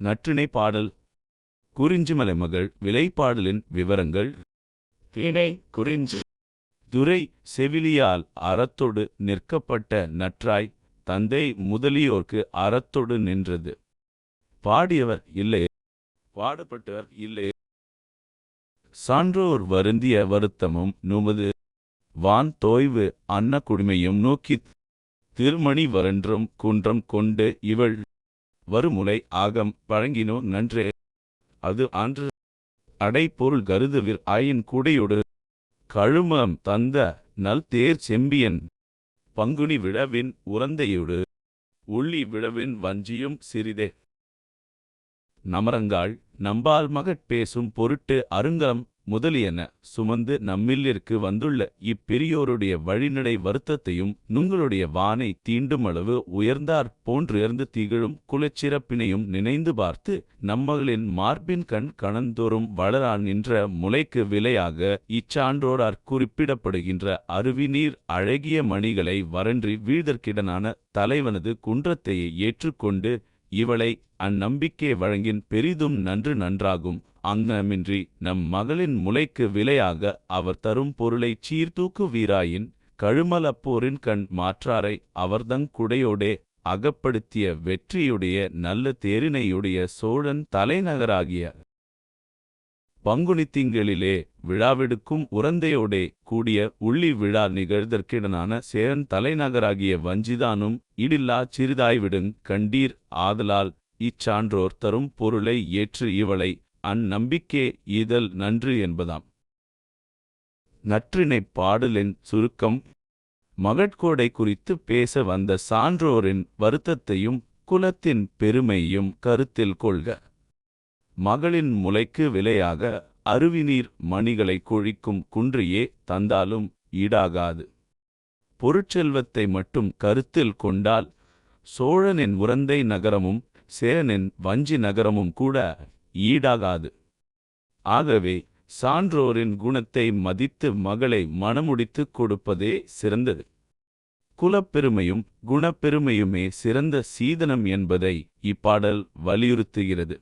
நற்றிணை பாடல். குறிஞ்சிமலை மகள் விலைப்பாடலின் விவரங்கள். திணை குறிஞ்சி. துரை செவிலியால் அறத்தொடு நிற்கப்பட்ட நற்றாய் தந்தை முதலியோர்க்கு அறத்தொடு நின்றது. பாடியவர் இல்லை. பாடப்பட்டவர் இல்லை. சான்றோர் வருந்திய வருத்தமும் நுமது. வான் தோய்வு அன்ன குடிமையும் நோக்கித் திருமணி வரன்றும் குன்றம் கொண்டு இவள் வருமுலை ஆகம் வழங்கினோ நன்றே. அது அன்று அடைப்பொருள் கருதுவிர் ஆயின் குடையொடு. கழுமம் தந்த நல் தேர் செம்பியன். பங்குனி விழவின் உறந்தையொடு உள்ளி விழவின் வஞ்சியும் சிறிதே. நமரங்காள் நம்பால் மகட் பேசும் பொருட்டு அருங்கம் முதலியன சுமந்து நம்மில்லிற்கு வந்துள்ள இப்பெரியோருடைய வழிநடை வருத்தத்தையும் நுங்களுடைய வானை தீண்டுமளவு உயர்ந்தார் போன்றுயர்ந்து திகழும் குலச்சிறப்பினையும் நினைந்து பார்த்து நம்மகளின் மார்பின் கண் கணந்தோறும் வளரா நின்ற முளைக்கு விலையாக இச்சான்றோரார் குறிப்பிடப்படுகின்ற அருவிநீர் அழகிய மணிகளை வரன்றி வீழ்தற்கிடனான தலைவனது குன்றத்தையே ஏற்றுக்கொண்டு இவளை அந்நம்பிக்கை வழங்கின் பெரிதும் நன்று நன்றாகும். அங்கமின்றி நம் மகளின் முளைக்கு விலையாக அவர் தரும் பொருளைச் சீர்தூக்கு வீராயின் கழுமலப்போரின் கண் மாற்றாரை அவர்தங் குடையோடே அகப்படுத்திய வெற்றியுடைய நல்ல தேரினையுடைய சோழன் தலைநகராகிய பங்குனித்திங்களிலே விழாவெடுக்கும் உறந்தையோடே கூடிய உள்ளி விழா நிகழ்தற்கிடனான சேரன் தலைநகராகிய வஞ்சிதானும் இடில்லாச் சிறிதாய்விடுங் கண்டீர் ஆதலால் இச்சான்றோர் தரும் பொருளை ஏற்று இவளை அந்நம்பிக்கே ஈதல் நன்று என்பதாம். நற்றிணைப் பாடலின் சுருக்கம் மகட்கோடை குறித்து பேச வந்த சான்றோரின் வருத்தத்தையும் குலத்தின் பெருமையும் கருத்தில் கொள்க. மகளின் முளைக்கு விலையாக அருவிநீர் மணிகளை கொழிக்கும் குன்றியே தந்தாலும் ஈடாகாது. பொருட்செல்வத்தை மட்டும் கருத்தில் கொண்டால் சோழனின் உறந்தை நகரமும் சேரனின் வஞ்சி நகரமும் கூட ஈடாகாது. ஆகவே சான்றோரின் குணத்தை மதித்து மகளை மணமுடித்துக் கொடுப்பதே சிறந்தது. குலப்பெருமையும் குணப்பெருமையுமே சிறந்த சீதனம் என்பதை இப்பாடல் வலியுறுத்துகிறது.